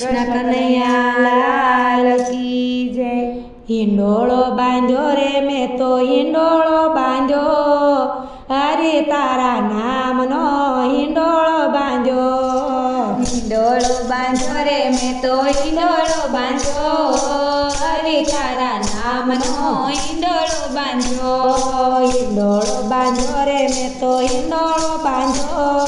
કૃષ્ણ કનૈયાલાલ કી જય હિંડોળો બાંધ્યો રે મેં તો હિંડોળો બાંધ્યો અરે તારા નામનો હિંડોળો બાંધ્યો હિંડોળો બાંધ્યો રે મેં તો હિંડોળો બાંધ્યો રામનો ઈંડળો બાંધ્યો ઈંડળો બાંધ્યો રે મેં તો ઈંડળો બાંધ્યો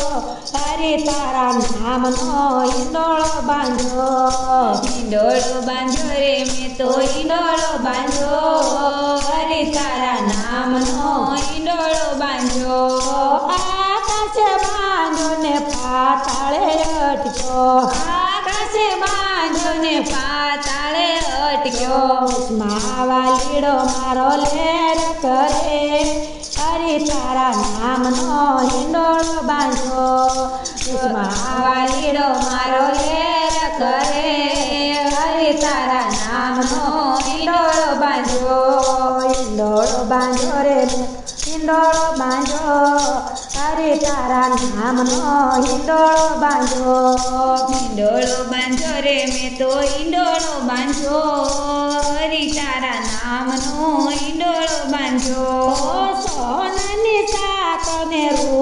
અરે તારા નામનો ઈંડળો બાંધ્યો ઈંડળો બાંધ્યો રે મેં તો ઈંડળો બાંધ્યો અરે તારા નામનો ઈંડળો બાંધ્યો આકાશ બાંધો ને પાતાળે રટજો આકાશ બાંધો ને પાતાળ ભગત ગયો માવા લીડો મારો લેર કરે અરે તારા નામનો હિંડોળો બાંધો માવા લીડો મારો લેર કરે અરે તારા નામનો હિંડોળો બાંધો હિંડોળો બાંધો રે હિંડોળો બાંધો તારે તારા નામનો ઈંડોળો બાંધો ઈંડોળો બાંધો રે મેં તો ઈંડોળો બાંધો હરી તારા નામનો ઈંડોળો બાંધો સોનને સાત ને રૂ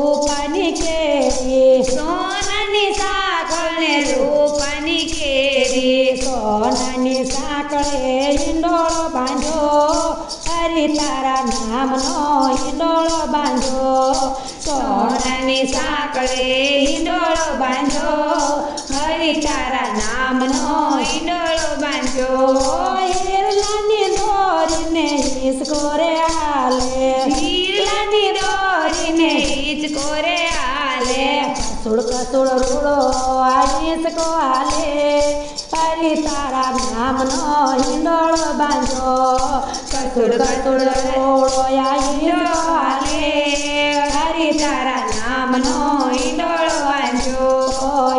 હરી તારા નામનો હિંડોળો બાંધો સોનાની સાંકળે હિંડોળો બાંધો હરી તારા નામનો હિંડોળો બાંધો હિરલાની દોરીને હિસકો રે હાલે હિરલાની દોરીને હિચકો રે હાલે કસુડ કસુડ રૂડો આડીસકો હાલે હરી તારા નામનો હિંડોળો બાંધો સુરત સુરત આલે હરી તારા નામનો ઈંડોળ બાંધો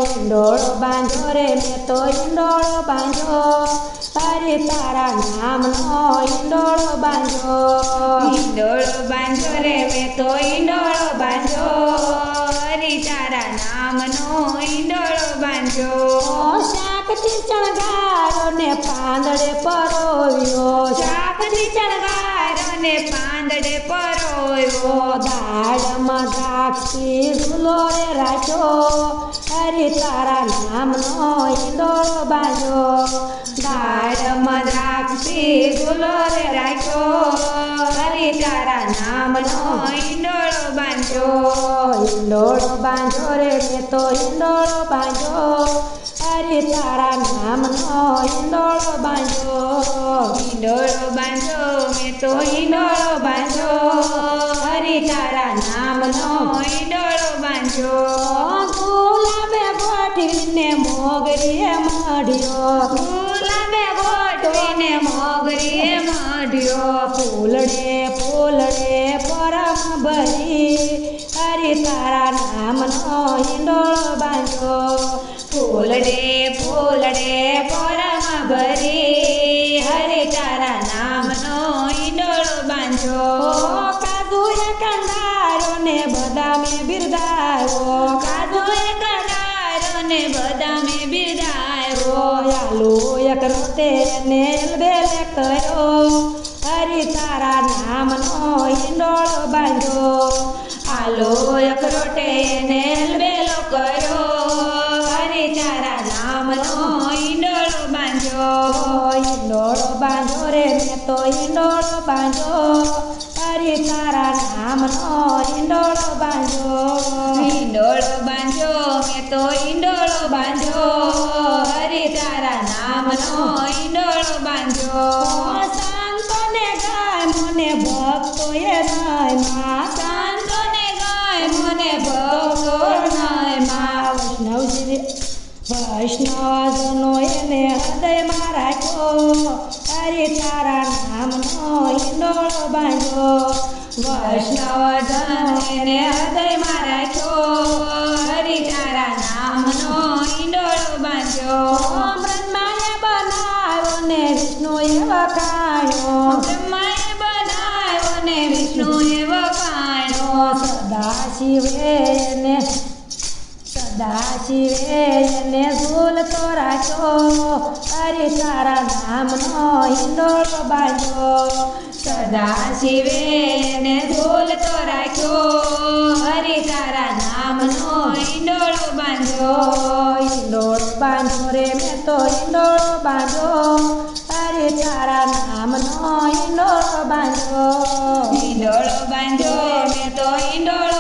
ઈંડોળ બાંધો રે મેં તો ઈંડોળ બાંધો હરી તારા નામનો ઈંડોળ બાંધો ઈંડોળ બાંધો રે મેં તો ઈંડોળ બાંધો હરી તારા નામનો ઈંડોળ બાંધો ચણગારો ને પાંદડે પરોયો શાકથી ચણગારો ને પાંદડે પરોયો દાડમાં દ્રાક્ષી ઝૂલો રે રાખ્યો હરી તારા નામનો ઈંડોળો બાંધ્યો મદ્રાક્ષી ગુલો રે રાખો કરી તારા નામનો ઈંડોળો બાંધો ઈંડોળો બાંધો રે તો ઈંડોળો બાંધો અરે તારા નામનો ઈંડોળો બાંધો ઈંડોળો બાંધો મેં તો ઈંડોળો બાંધો અરે તારા નામનો ઈંડોળો બાંધો ગુલાબે ભોટવીને મોગરીએ મળ્યો એ મોગરીએ માઢ્યો પૂળે પૂળે પરમ ભરી હરિ તારા નામનો ઈડળો બાંજો પૂળે પૂળે પરમ ભરી હરિ તારા નામનો ઈડળો બાંજો કાજો એકનારને બદામે બિરદાવો કાજો એકનારને બદામે બિરદાવો aleluia, cante nel beletaio, haritara namano indolo banjo, aleluia, cante nel beletaio, haritara namano indolo banjo, indolo banjo re meto indolo banjo, haritara namano indolo banjo, indolo banjo meto indolo નહીં માં શાંતો ને ગઈ મને ભક્તો નહીં માં વૈષ્ણવજી વૈષ્ણવજનો એને હૃદયમાં રાખ્યો તારી તારા નામનો ઈંડોળો બાંધ્યો વૈષ્ણવજન એને હૃદયમાં રાખ્યો હરી તારા નામનો ઈંડોળો બાંધ્યો ಶಿವೇನೆ ಸದಾ ಶಿವೇನೆ ಸೂಲ ತೋರಾಚೋ ಹರಿ ತಾರ ನಾಮನೋ ಹಿಂದೋಳು ಬಾಂಧೋ ಸದಾ ಶಿವೇನೆ ಸೂಲ ತೋರಾಚೋ ಹರಿ ತಾರ ನಾಮನೋ ಹಿಂದೋಳು ಬಾಂಧೋ ಹಿಂದೋಳು ಬಾಂಧೋ ರೇ ಮೇ ತೋ ಹಿಂದೋಳು ಬಾಂಧೋ ಹರಿ ತಾರ ನಾಮನೋ ಹಿಂದೋಳು ಬಾಂಧೋ ಹಿಂದೋಳು ಬಾಂಧೋ ಮೇ ತೋ ಹಿಂದೋಳು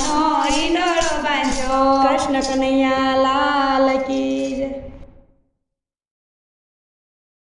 નો ઈંડોળો બાંધ્યો કૃષ્ણ કનૈયા લાલ